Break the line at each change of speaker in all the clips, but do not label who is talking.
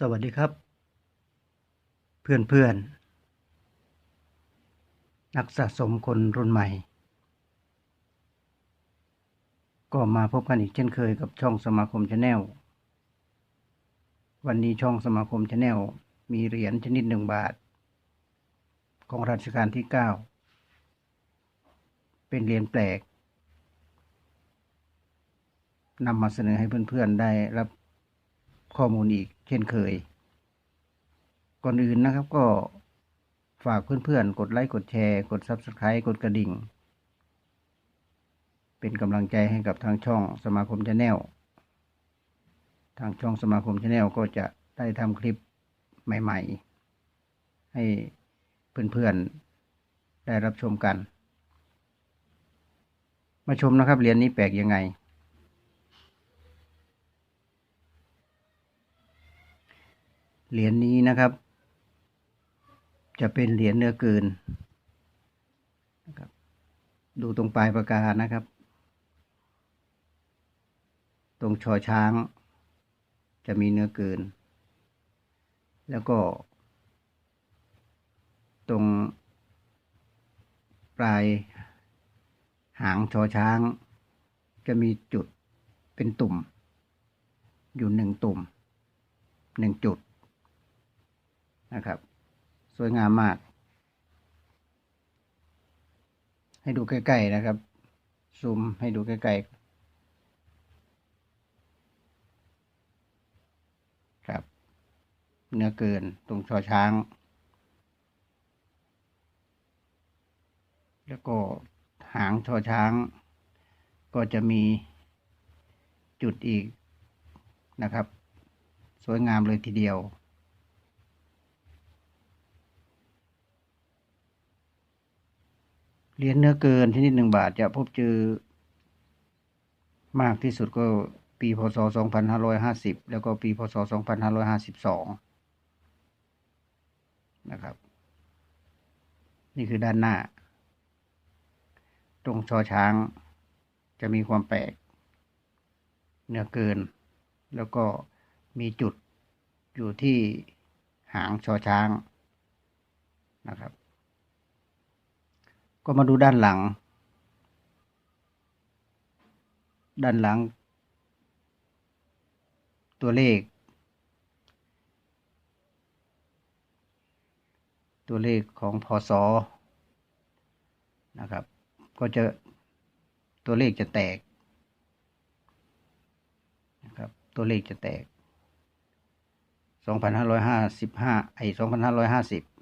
สวัสดีครับ เพื่อนเพื่อนๆนักสะสมคนรุ่นใหม่ ก็มาพบกันอีกเช่นเคยกับช่องสมาคมชาแนลวันนี้ช่องสมาคมชาแนลมีเหรียญชนิดหนึ่งบาท ของรัชกาลที่เก้าเป็นเหรียญแปลกนำมาเสนอให้เพื่อนๆได้รับ ข้อมูลอีกเช่นเคย ก่อนอื่นนะครับก็ฝากเพื่อนๆ กดไลค์ กดแชร์ กด Subscribe กดกระดิ่ง เป็นกำลังใจให้กับทางช่องสมาคมชาแนลทางช่องสมาคมชาแนลก็จะได้ทำคลิปใหม่ๆ ให้เพื่อนๆ ได้รับชมกัน มาชมนะครับเหรียญนี้แปลกยังไง เหรียญนี้นะครับ จะเป็นเหรียญเนื้อเกินนะครับ ดูตรงปลายปากกานะครับ ตรงชอช้าง จะมีเนื้อเกิน แล้วก็ ตรงปลายหางชอช้าง จะมีจุดเป็นตุ่ม อยู่หนึ่งตุ่มหนึ่งจุด นะครับ สวยงามมาก ให้ดูใกล้ๆนะครับ ซูมให้ดูใกล้ๆ ครับ เนื้อเกินตรงชอช้าง แล้วก็หางชอช้าง ก็จะมีจุดอีกนะครับ สวยงามเลยทีเดียว เหรียญเนื้อเกินชนิดหนึ่งบาทจะพบเจอ มากที่สุดก็ปีพศ 2550 แล้วก็ปีพศ 2552 นะครับ นี่คือด้านหน้า ตรงชอช้างจะมีความแปลก เนื้อเกิน แล้วก็มีจุดอยู่ที่หางชอช้างนะครับ ก็มาดูด้านหลัง ด้านหลัง ตัวเลข ตัวเลขของพศนะครับ ก็จะตัวเลขจะแตกนะครับ ตัวเลขจะแตก 2555ไอ้2550นะครับ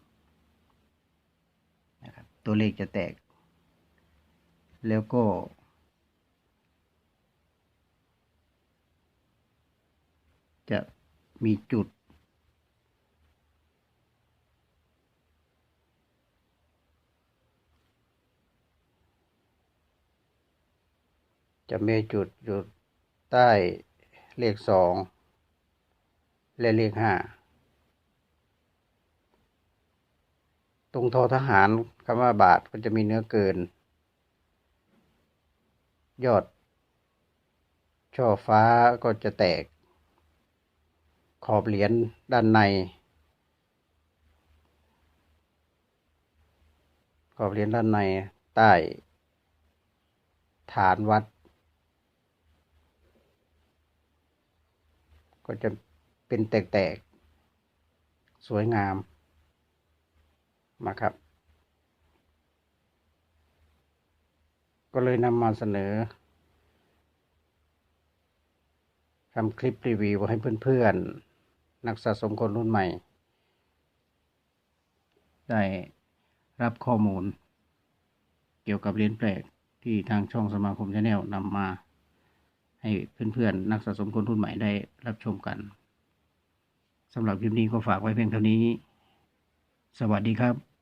ตัวเลขจะแตก แล้วก็ จะมีจุด จะมีจุดอยู่ใต้เลขสองและเลขห้า ตรงทอทหารคำว่าบาทก็จะมีเนื้อเกิน ยอด ช่อฟ้าก็จะแตก ขอบเหรียญด้านใน ขอบเหรียญด้านในใต้ ฐานวัด ก็จะเป็นแตก ๆ สวยงาม มาครับ ก็เลยนำมาเสนอทำคลิปรีวิวให้เพื่อนๆ นักสะสมคนรุ่นใหม่ ได้รับข้อมูล เกี่ยวกับเหรียญแปลกที่ทางช่องสมาคมชาแนลนำมาให้เพื่อนๆ นักสะสมคนรุ่นใหม่ได้รับชมกันสำหรับคลิปนี้ก็ฝากไว้เพียงเท่านี้ สวัสดีครับ